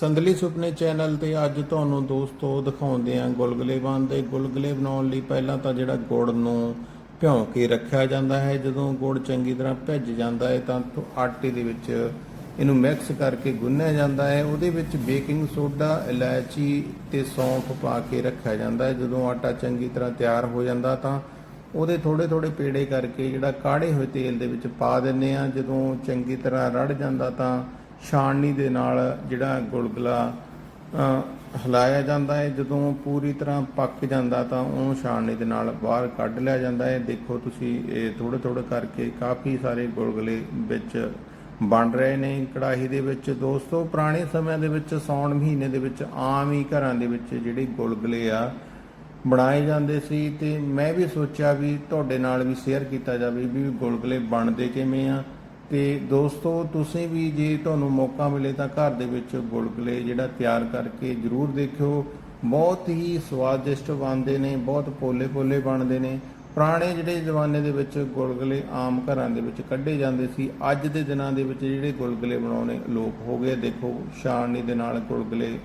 ਸੰਦਲੀ ਸੁਪਨੇ ਚੈਨਲ ਤੇ ਅੱਜ ਤੁਹਾਨੂੰ ਦੋਸਤੋ ਦਿਖਾਉਂਦੇ ਆਂ ਗੁਲਗੁਲੇ ਬਣਦੇ ਗੁਲਗੁਲੇ ਬਣਾਉਣ ਲਈ ਪਹਿਲਾਂ ਤਾਂ ਜਿਹੜਾ ਗੁੜ ਨੂੰ ਭਿਉਂ ਕੇ ਰੱਖਿਆ ਜਾਂਦਾ ਹੈ। ਜਦੋਂ ਗੁੜ ਚੰਗੀ ਤਰ੍ਹਾਂ ਭਿੱਜ ਜਾਂਦਾ ਹੈ ਤਾਂ ਆਟੇ ਦੇ ਵਿੱਚ ਇਹਨੂੰ ਮਿਕਸ ਕਰਕੇ ਗੁੰਨਿਆ ਜਾਂਦਾ ਹੈ। ਉਹਦੇ ਵਿੱਚ ਬੇਕਿੰਗ ਸੋਡਾ ਇਲਾਇਚੀ ਤੇ ਸੌਂਫ ਪਾ ਕੇ ਰੱਖਿਆ ਜਾਂਦਾ ਹੈ। ਜਦੋਂ ਆਟਾ ਚੰਗੀ ਤਰ੍ਹਾਂ ਤਿਆਰ ਹੋ ਜਾਂਦਾ ਤਾਂ ਉਹਦੇ ਥੋੜੇ ਥੋੜੇ ਪੇੜੇ ਕਰਕੇ ਜਿਹੜਾ ਕਾੜੇ ਹੋਏ ਤੇਲ ਦੇ ਵਿੱਚ ਪਾ ਦਿੰਨੇ ਆ ਜਦੋਂ ਚੰਗੀ ਤਰ੍ਹਾਂ ਰੜ ਜਾਂਦਾ ਤਾਂ ਛਾਣਨੀ ਦੇ ਨਾਲ ਜਿਹੜਾ ਗੁਲਗੁਲਾ ਅ, ਹਿਲਾਇਆ ਜਾਂਦਾ ਹੈ। ਜਦੋਂ ਪੂਰੀ ਤਰ੍ਹਾਂ ਪੱਕ ਜਾਂਦਾ ਤਾਂ ਉਹ ਛਾਣਨੀ ਦੇ ਨਾਲ ਬਾਹਰ ਕੱਢ ਲਿਆ ਜਾਂਦਾ ਹੈ। ਦੇਖੋ ਤੁਸੀਂ ਇਹ ਥੋੜੇ ਥੋੜੇ ਕਰਕੇ ਕਾਫੀ ਸਾਰੇ ਗੁਲਗੁਲੇ ਵਿੱਚ ਬਣ ਰਹੇ ਨੇ। ਕੜਾਹੀ ਦੇ ਵਿੱਚ ਦੋਸਤੋ ਪੁਰਾਣੇ ਸਮਿਆਂ ਦੇ ਵਿੱਚ ਸੌਣ ਮਹੀਨੇ ਦੇ ਵਿੱਚ ਆਮ ਹੀ ਘਰਾਂ ਦੇ ਵਿੱਚ ਜਿਹੜੇ ਗੁਲਗੁਲੇ ਆ ਬਣਾਏ ਜਾਂਦੇ ਸੀ। ਤੇ ਮੈਂ ਵੀ ਸੋਚਿਆ ਵੀ ਤੁਹਾਡੇ ਨਾਲ ਵੀ ਸ਼ੇਅਰ ਕੀਤਾ ਜਾਵੇ ਵੀ ਗੁਲਗੁਲੇ ਬਣਦੇ ਕਿਵੇਂ ਆ। ਤੇ ਦੋਸਤੋ, ਤੁਸੀਂ ਵੀ ਜੇ ਤੁਹਾਨੂੰ ਮੌਕਾ ਮਿਲੇ ਤਾਂ ਘਰ ਦੇ ਵਿੱਚ ਗੁਲਗੁਲੇ ਜਿਹੜਾ ਤਿਆਰ ਕਰਕੇ ਜਰੂਰ ਦੇਖਿਓ। ਬਹੁਤ ਹੀ ਸਵਾਦਿਸ਼ਟ ਬਣਦੇ ਨੇ, ਬਹੁਤ ਪੋਲੇ-ਪੋਲੇ ਬਣਦੇ ਨੇ। ਪੁਰਾਣੇ ਜਿਹੜੇ ਜ਼ਮਾਨੇ ਦੇ ਵਿੱਚ ਗੁਲਗੁਲੇ ਆਮ ਘਰਾਂ ਦੇ ਵਿੱਚ ਕੱਢੇ ਜਾਂਦੇ ਸੀ, ਅੱਜ ਦੇ ਦਿਨਾਂ ਦੇ ਵਿੱਚ ਜਿਹੜੇ ਗੁਲਗੁਲੇ ਬਣਾਉਣੇ ਲੋਪ ਹੋ ਗਏ। ਦੇਖੋ ਛਾਣਨੀ ਦੇ ਨਾਲ ਗੁਲਗੁਲੇ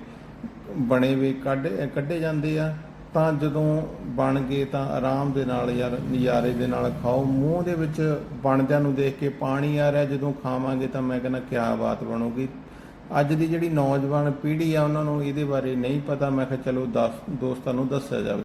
ਬਣੇ ਵੇ, ਕੱਢ, ਕੱਢੇ ਜਾਂਦੇ ਆ। ਤਾਂ ਜਦੋਂ ਬਣ ਗਏ ਤਾਂ ਆਰਾਮ ਦੇ ਨਾਲ ਯਾਰ ਨਜ਼ਾਰੇ ਦੇ ਨਾਲ ਖਾਓ। ਮੂੰਹ ਦੇ ਵਿੱਚ ਬਣਦਿਆਂ ਨੂੰ ਦੇਖ ਕੇ ਪਾਣੀ ਆ ਰਿਹਾ। ਜਦੋਂ ਖਾਵਾਂਗੇ ਤਾਂ ਮੈਂ ਕਹਿੰਦਾ, ਕਿਆ ਬਾਤ ਬਣੂਗੀ। ਅੱਜ ਦੀ ਜਿਹੜੀ ਨੌਜਵਾਨ ਪੀੜ੍ਹੀ ਆ, ਉਹਨਾਂ ਨੂੰ ਇਹਦੇ ਬਾਰੇ ਨਹੀਂ ਪਤਾ। ਮੈਂ ਕਿਹਾ, ਚਲੋ ਦੱਸ, ਦੋਸਤਾਂ ਨੂੰ ਦੱਸਿਆ ਜਾਵੇ।